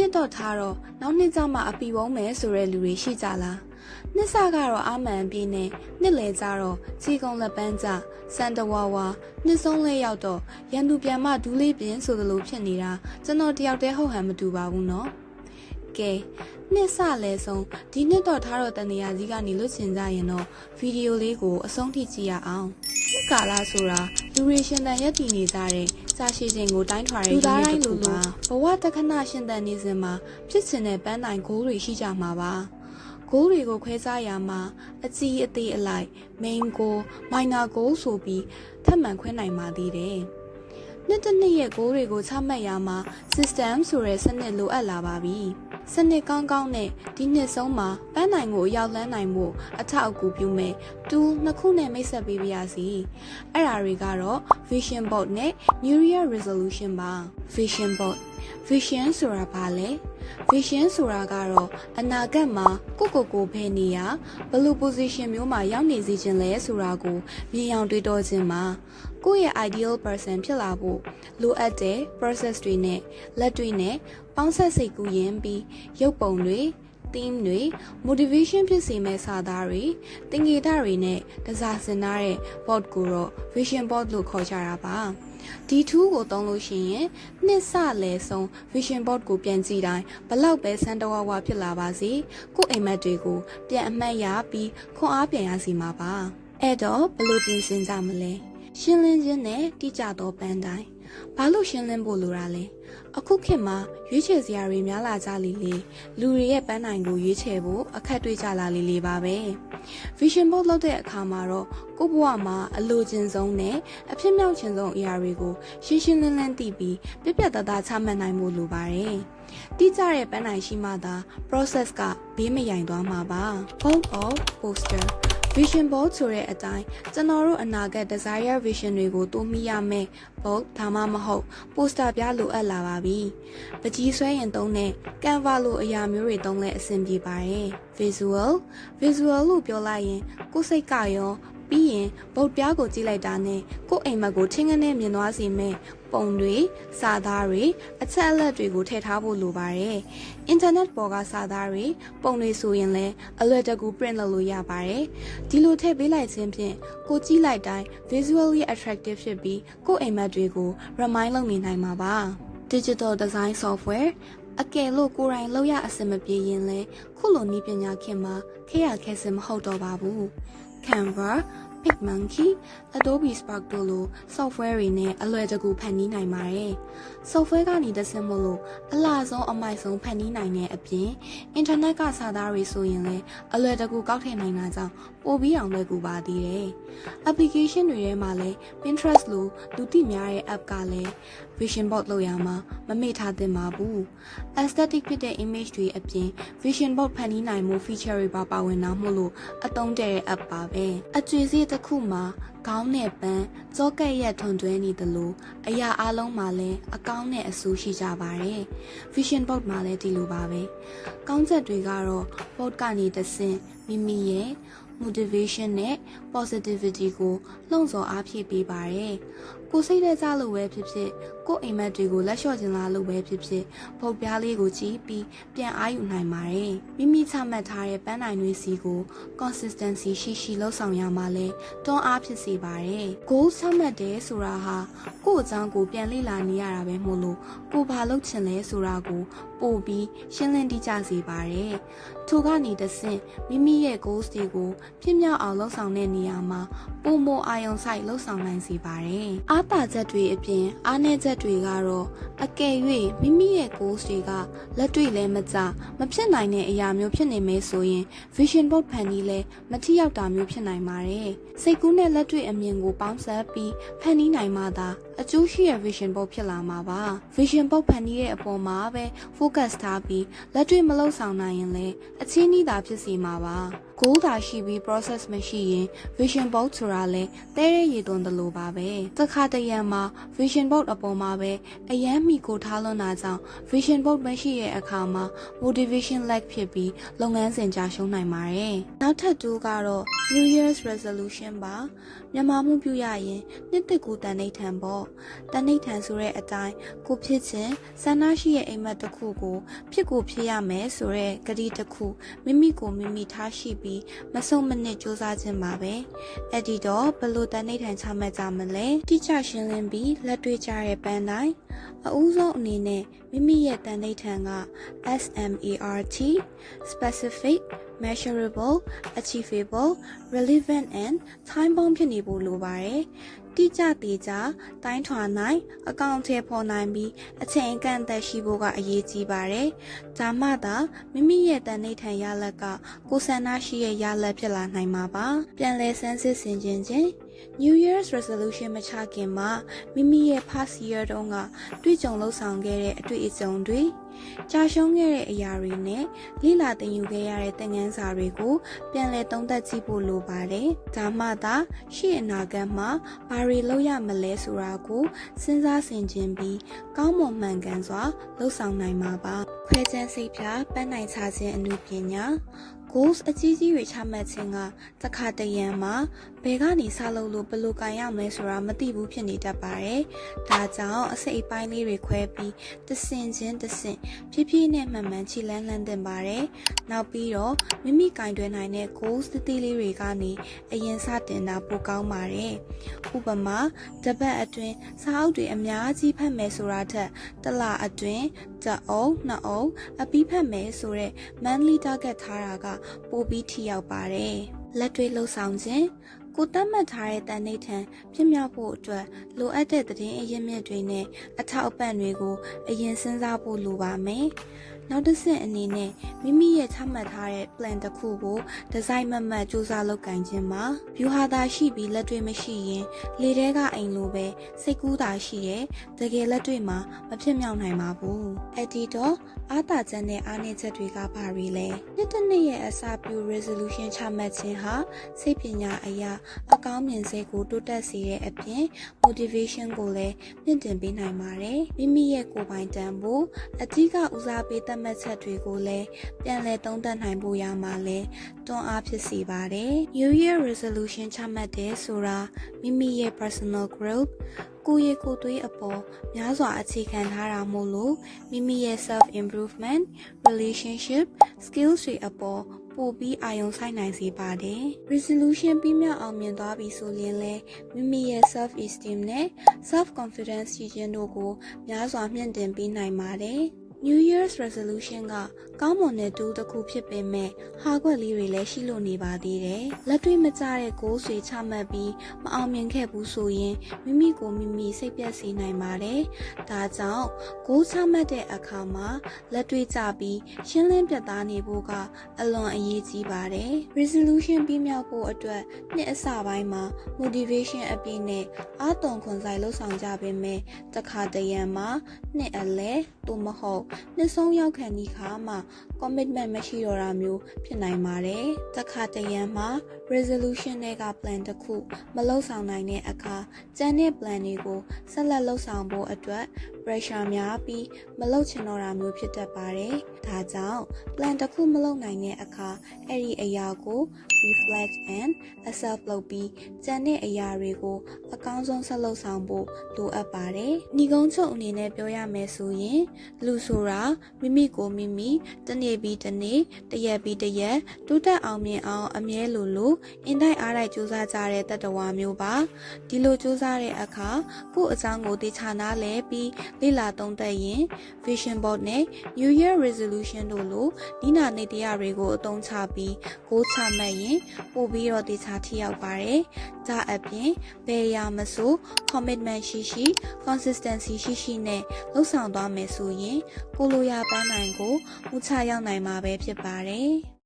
နှစ်တော့ထားတော့နောက်နှစ်ကျမှအပီဝုံးမယ်ဆိုတဲ့လူတွေရှိကြလားနှစ်စကတော့အာမန်ပြေးနဲ့နှစ်လေကြတော့ခြေကုံလက်ပန်းကြစန်တဝါဝါနှစ်ဆုံးလေးရောက်တော့ရန်သူပြန်မဒူးလေးပြင်းဆိုသလိုဖြစ်နေတာကျွန်တော်တယောက်တည်းဟုတ်ဟန်မတူပါဘူးနော်ကဲနှစ်စလဲဆုံးဒီနှစ်တော့ထားတော့တနေရာကြီးကနေလွတ်ချင်ကြရင်တော့ဗီဒီယိုလေးကိုအဆုံးထိကြည့်ရအောင်နှစ်ကာလာဆိုတာလူတွေရှင်တန်ရက်တည်နေကြတဲ့ စာရှိခြင်းကိုတိုင်းထွာတဲ့လူသားတိုင်းလူလူဘဝတက္ခဏရှင်တန်နေစဉ်မှာဖြစ်ချင်တဲ့ပန်းတိုင်ဂိုးတွေရှိကြမှာပါဂိုးတွေကိုခွဲခြားရမှာအကြီးအသေးအလိုက် main goal minor goal ဆိုပြီးထပ်မံခွဲနိုင်ပါသေးတယ်။ နှစ်တစ်နှစ်ရဲ့ဂိုးတွေကိုချမှတ်ရမှာ system ဆိုတဲ့စနစ်လိုအပ်လာပါပြီ။စနစ်ကောင်းကောင်းနဲ့ဒီနှစ်ဆုံးမှာပန်းနိုင်ကိုရောက်လန်းနိုင်မှုအထောက်အကူပြုမဲ့ tool နှစ်ခုနဲ့မိတ်ဆက်ပေးပါရစီ။အဲ့ဒါတွေကတော့ vision board နဲ့ neural resolution ပါ။ vision board vision ဆိုတာဘာလဲ vision ဆိုတာကတော့အနာဂတ်မှာကိုယ့်ကိုယ်ကိုဖယ်နေရဘယ်လို position မျိုးမှာရောက်နေစေခြင်းလဲဆိုတာကိုမြင်အောင်တွေးတောခြင်းမှာ ကိုယ့်ရဲ့ ideal person ဖြစ်လာဖို့လိုအပ်တဲ့ process တွေနဲ့လက်တွေနဲ့ပေါင်းဆက်စိတ်ကူးရင်းပြီးရုပ်ပုံတွေ theme တွေ motivation ဖြစ်စေမဲ့စာသားတွေတင်ငေတာတွေနဲ့တစားစင်ထားတဲ့ board ကိုတော့ vision board လို့ခေါ်ကြတာပါဒီ tool ကိုသုံးလို့ရှိရင်နှစ်ဆလဲဆုံး vision board ကိုပြန်ကြည့်တိုင်းဘလောက်ပဲစမ်းတဝါဝါဖြစ်လာပါစေကိုယ့်အိမ်မက်တွေကို ပြန်အမှတ်ရပြီးခွန်အားပြန်ရစီမှာပါအဲ့တော့ဘလို့ပြင်ဆင်ကြမလဲ ရှင်းလင်းခြင်းနဲ့တိကျသောပန်းတိုင်းဘာလို့ရှင်းလင်းဖို့လိုတာလဲအခုခေတ်မှာရွေးချယ်စရာတွေများလာကြလေလေလူတွေရဲ့ပန်းနိုင်ကိုရွေးချယ်ဖို့အခက်တွေ့ကြလာလေလေပါပဲ vision board လုပ်တဲ့အခါမှာတော့ကိုယ့်ဘဝမှာအလိုချင်ဆုံးနဲ့အဖြစ်မြောက်ချင်ဆုံးအရာတွေကိုရှင်းရှင်းလင်းလင်းသိပြီးပြပြတသားချမှတ်နိုင်ဖို့လိုပါတယ်တိကျတဲ့ပန်းနိုင်ရှိမှသာ process ကဘေးမယိုင်သွားမှာပါ Bold of poster vision board ဆိုတဲ့အတိုင်းကျွန်တော်တို့အနာဂတ် desire vision တွေကိုတိုးမိရမယ် bold ဒါမှမဟုတ် poster ပြလိုအပ်လာပါပြီပကြီးဆွဲရင်သုံးတဲ့ canva လိုအရာမျိုးတွေသုံးလဲအဆင်ပြေပါတယ် visual visual လို့ပြောလိုက်ရင်ကိုယ်စိတ်ကရောပြီးရင်ဗုတ်ပြားကိုကြည့်လိုက်တာနဲ့ကိုယ့်အိမ်မက်ကိုချင်းကနေမြင်သွားစေမဲ့ ပုံတွေစာသားတွေအချက်အလက်တွေကိုထည့်ထားဖို့လိုပါတယ်။အင်တာနက်ပေါ်ကစာသားတွေပုံတွေဆိုရင်လည်းအလွယ်တကူ print လုပ်လို့ရပါတယ်။ဒီလိုထည့်ပေးလိုက်ခြင်းဖြင့်ကိုကြည့်လိုက်တိုင်း visually attractive ဖြစ်ပြီးကိုယ့်အိမ်မက်တွေကို remind လုပ်နေနိုင်မှာပါ။ digital design software အကယ်လို့ကိုယ်တိုင်လောက်ရအဆင်မပြေရင်လဲခုလိုနည်းပညာခင်မှာခက်ရခဲစင်မဟုတ်တော့ပါဘူး။ Canva PicMonkey Adobe Spark တို့လို software တွေနဲ့အလွယ်တကူဖန်တီးနိုင်ပါတယ်။ software ကနေတဆင့်မို့လို့အလားဆုံးအမိုက်ဆုံးဖန်တီးနိုင်တဲ့အပြင် internet ကစာသားတွေဆိုရင်လည်းအလွယ်တကူကောက်ထည့်နိုင်တာကြောင့်ပိုပြီးအောင်လွယ်ကူပါသေးတယ်။ application တွေထဲမှာလည်း Pinterest လိုလူသိများတဲ့ app ကလည်း vision board လုပ်ရမှာမမေ့ထားသင့်ပါဘူး။ aesthetic ဖြစ်တဲ့ image တွေအပြင် vision board ဖန်တီးနိုင်မှု feature တွေပါပါဝင်တာမို့လို့အသုံးတဲ့ app ပါပဲ။အကျွေးစီးတစ်ခုမှာခေါင်းနဲ့ပန်းကြောကက်ရက်ထွန်တွဲနေသလိုအရာအလုံးမှာလည်းအကောင်းနဲ့အဆိုးရှိကြပါတယ်။ vision board မှာလည်းဒီလိုပါပဲ။ကောင်းချက်တွေကတော့ board ကနေတဆင့်မိမိရဲ့ motivation နဲ့ positivity ကိုလှုံ့ဆော်အားဖြည့်ပေးပါတယ်။ကိုစိတ်ထဲကြလို့ပဲဖြစ်ဖြစ် ကိုအိမ်မက်တွေကိုလက်လျှော့ခြင်းလားလို့ပဲဖြစ်ဖြစ်ဖုတ်ပြားလေးကိုကြည့်ပြီးပြန်အားယူနိုင်ပါတယ်။မိမိချမှတ်ထားတဲ့ပန်းနိုင်တွေစီကို consistency ရှိရှိလှုပ်ဆောင်ရမှာလဲတွန်းအားဖြစ်စေပါတယ်။ goal ချမှတ်တယ်ဆိုတာဟာကိုယ့်အကြောင်းကိုပြန်လေ့လာနေရတာပဲမို့လို့ကိုဘာလုပ်ချင်လဲဆိုတာကိုပို့ပြီးရှင်းလင်းတိကျစေပါတယ်။ထိုကနေတဆင့်မိမိရဲ့ goals တွေကိုဖြစ်မြောက်အောင်လှုပ်ဆောင်တဲ့နေရာမှာပုံမအာယုံဆိုင်လှုပ်ဆောင်နိုင်စေပါတယ်။အားပါချက်တွေအပြင်အားနည်းချက်တွေကတော့အကယ်၍မိမိရဲ့ goals တွေကလက်တွေ့လဲမကျမဖြစ်နိုင်တဲ့အရာမျိုးဖြစ်နေမယ်ဆိုရင် vision board ဖန်တီးလဲမထိရောက်တာမျိုးဖြစ်နိုင်ပါတယ်။စိတ်ကူးနဲ့လက်တွေ့အမြင်ကိုပေါင်းစပ်ပြီးဖန်တီးနိုင်မှသာအကျိုးရှိတဲ့ vision board ဖြစ်လာမှာပါ။ vision board ဖန်တီးတဲ့အပေါ်မှာပဲ focus ထားပြီးလက်တွေ့မလုပ်ဆောင်နိုင်ရင်လည်းအချင်းဤသာဖြစ်စီမှာပါ။ goal သာရှိပြီး process မရှိရင် vision board ဆိုတာလဲတဲရဲရည်သွန်းတယ်လို့ပါပဲတခါတရံမှာ vision board အပေါ်မှာပဲအယမ်းမိကိုထားလွန်းတာကြောင့် vision board မရှိတဲ့အခါမှာ motivation lack ဖြစ်ပြီးလုပ်ငန်းစဉ်ကြာရှုံးနိုင်ပါတယ်နောက်ထပ်တူကတော့ New Year's resolution ပါမြန်မာမှုပြုရရင်နှစ်တစ်ကူတန်နေထံပေါ့တဏိဋ္ဌံဆိုတဲ့အတိုင်းကိုဖြစ်ခြင်းဆန္ဒရှိရဲ့အိမ်မက်တစ်ခုကိုဖြစ်ကိုဖြစ်ရမယ်ဆိုတဲ့ဂတိတစ်ခုမိမိကိုမိမိထားရှိပြီးမဆုံးမနစ်စူးစမ်းခြင်းပါပဲအဲ့ဒီတော့ဘလို့တဏိဋ္ဌံချမှတ်ကြမလဲတိကျရှင်းလင်းပြီးလက်တွေ့ကြတဲ့ပန်းတိုင်းအဦးဆုံးအနေနဲ့မိမိရဲ့တန်ဋိဌာန်က SMART specific measurable achievable relevant and time bound ဖြစ်နေဖို့လိုပါတယ်တိကျသေးကြတိုင်းထွာနိုင်အကောင့်ထဲပေါ်နိုင်ပြီးအချိန်အကန့်အသတ်ရှိဖို့ကအရေးကြီးပါတယ်ဒါမှသာမိမိရဲ့တန်ဋိဌာန်ရလက်ကကိုယ်ဆန္ဒရှိရဲ့ရလက်ဖြစ်လာနိုင်မှာပါပြန်လဲဆန်းစစ်ဆင်ခြင်ခြင်း New Year's resolution မချခင်မှာမိမိရဲ့ past year တုန်းကတွေ့ကြုံလှုပ်ဆောင်ခဲ့တဲ့အတွေ့အကြုံတွေကြာရှုံးခဲ့တဲ့အရာတွေနဲ့လိလာတင်ယူခဲ့ရတဲ့သင်ခန်းစာတွေကိုပြန်လည်သုံးသပ်ကြည့်ဖို့လိုပါတယ်။ဒါမှသာရှေ့အနာဂတ်မှာဘာတွေလုပ်ရမလဲဆိုတာကိုစဉ်းစားဆင်ခြင်ပြီးကောင်းမွန်မှန်ကန်စွာလှုပ်ဆောင်နိုင်မှာပါ။ခွဲခြမ်းစိတ်ဖြာပန်းနိုင်ချခြင်းအမှုပညာ goals အကြီးကြီးတွေချမှတ်ခြင်းကတခါတရံမှာဘယ်ကနေစလုပ်လို့ဘယ်လိုကင်ရမလဲဆိုတာမသိဘူးဖြစ်နေတတ်ပါတယ်။ဒါကြောင့်အစိတ်အပိုင်းလေးတွေခွဲပြီးတဆင်ချင်းတဆင်ဖြည်းဖြည်းနဲ့မှန်မှန်ခြေလန်းလှမ်းတင်ပါတယ်။နောက်ပြီးတော့မိမိကင်တွယ်နိုင်တဲ့ goals တတိလေးတွေကနေအရင်စတင်တာပိုကောင်းပါတယ်။ဥပမာတပတ်အတွင်းစာအုပ်တွေအများကြီးဖတ်မယ်ဆိုတာထက်တစ်လအတွင်း တအုပ်နှစ်အုပ်အပြီးဖတ်မယ်ဆိုတဲ့ monthly target ထားတာက ပိုပြီးထိရောက်ပါတယ်။လက်တွေ့လှုပ်ဆောင်ခြင်း ကိုတတ်မှတ်ထားတဲ့တန်ဋိဌာန်ပြမြောက်ဖို့အတွက်လိုအပ်တဲ့သတင်းအရင်းမြစ်တွေနဲ့အထောက်အပံ့တွေကိုအရင်စဉ်းစားဖို့လိုပါမယ်။နောက်တစ်ဆင့်အနေနဲ့မိမိရဲ့ချမှတ်ထားတဲ့ plan တစ်ခုကိုဒီဇိုင်းမမတ်စူးစမ်းလုပ်ကင်ခြင်းမှာ view ဟာသာရှိပြီးလက်တွေ့မရှိရင်လေထဲကအိမ်လိုပဲစိတ်ကူးတာရှိရဲ့တကယ်လက်တွေ့မှာမဖြစ်မြောက်နိုင်ပါဘူးအဲ့ဒီတော့အားသာချက်နဲ့အားနည်းချက်တွေကဘာတွေလဲနှစ်တစ်နှစ်ရဲ့အစာပြု resolution ချမှတ်ခြင်းဟာစိတ်ပညာအရာအကောင်းမြင်စိတ်ကိုတိုးတက်စေတဲ့အပြင် motivation ကိုလည်းမြင့်တင်ပေးနိုင်ပါတယ်မိမိရဲ့ကိုယ်ပိုင်တန်ဖိုးအဓိကဦးစားပေးသတ်မှတ်ချက်တွေကိုလည်းပြန်လည်သုံးသပ်နိုင်ဖို့ရမှာလဲတွန်းအားဖြစ်စေပါတယ်။ New Year resolution ချမှတ်တဲ့ဆိုတာမိမိရဲ့ personal growth ကိုယ့်ရဲ့ကိုယ်သွေးအပေါ်များစွာအခြေခံထားတာမို့လို့မိမိရဲ့ self improvement relationship skills တွေအပေါ် ပိုပြီးအာရုံစိုက်နိုင်စေပါတယ်။ resolution ပြီးမြောက်အောင်မြင်သွားပြီဆိုရင်လည်းမိမိရဲ့ self esteem နဲ့ self confidence ရှိခြင်းတို့ကိုများစွာမြင့်တင်ပေးနိုင်ပါတယ်။ New Year's resolution ကကောင်းမွန်တဲ့တူတစ်ခုဖြစ်ပေမဲ့ဟာခွက်လေးတွေလည်းရှိလို့နေပါသေးတယ်။လက်တွေ့မကျတဲ့ goal တွေချမှတ်ပြီးမအောင်မြင်ခဲ့ဘူးဆိုရင်မိမိကိုမိမိစိတ်ပြတ်စေနိုင်ပါတယ်။ဒါကြောင့် goal ချမှတ်တဲ့အခါမှာလက်တွေ့ကျပြီးရှင်းလင်းပြတ်သားနေဖို့ကအလွန်အရေးကြီးပါတယ်။ resolution ပြီးမြောက်ဖို့အတွက်နှစ်အစပိုင်းမှာ motivation အပြည့်နဲ့အားသွန်ခွန်ဆိုင်လှုပ်ဆောင်ကြပေမဲ့တခါတရံမှာနှစ်အလဲသို့မဟုတ်နှစ်ဆုံးရောက်ခံဒီခါမှ commitment မရှိတော့တာမျိုးဖြစ်နိုင်ပါတယ်။တစ်ခါတရံမှာ resolution တွေက plan တစ်ခုမလုပ်ဆောင်နိုင်တဲ့အခါကျန်တဲ့ plan တွေကိုဆက်လက်လုပ်ဆောင်ဖို့အတွက် pressure များပြီးမလုပ်ချင်တော့တာမျိုးဖြစ်တတ်ပါတယ်။ဒါကြောင့် plan တစ်ခုမလုပ်နိုင်တဲ့အခါအဲ့ဒီအရာကို reflect and accept လုပ်ပြီးကျန်တဲ့အရာတွေကို အကောင်းဆုံးဆက်လုပ်ဆောင်ဖို့လိုအပ်ပါတယ်။ညီကုန်းချုပ်အနေနဲ့ပြောရမယ်ဆိုရင် လူဆိုတာမိမိကိုမိမိတနေ့ပြီးတနေ့တရက်ပြီးတရက်တိုးတက်အောင်မြင်အောင်အမြဲလိုလိုအင်တိုက်အားတိုက်ကြိုးစားကြတဲ့တတဝါမျိုးပါဒီလိုကြိုးစားတဲ့အခါကိုယ့်အကြောင်းကိုတေချာနာလဲပြီးလေ့လာသုံးသပ်ရင် vision board နဲ့ new year resolution တို့လိုဒီနာနေတရားတွေကိုအသုံးချပြီးကိုးချမှတ်ရင်ပို့ပြီးတော့တေချာထိရောက်ပါတယ်ဒါအပြင်ဘယ်ရာမဆို commitment ရှိရှိ consistency ရှိရှိနဲ့လှုပ်ဆောင်သွားမယ်ဆိုရင်ကိုလိုရာပန်းနိုင်ကိုမူချရောက်နိုင်မှာပဲဖြစ်ပါတယ်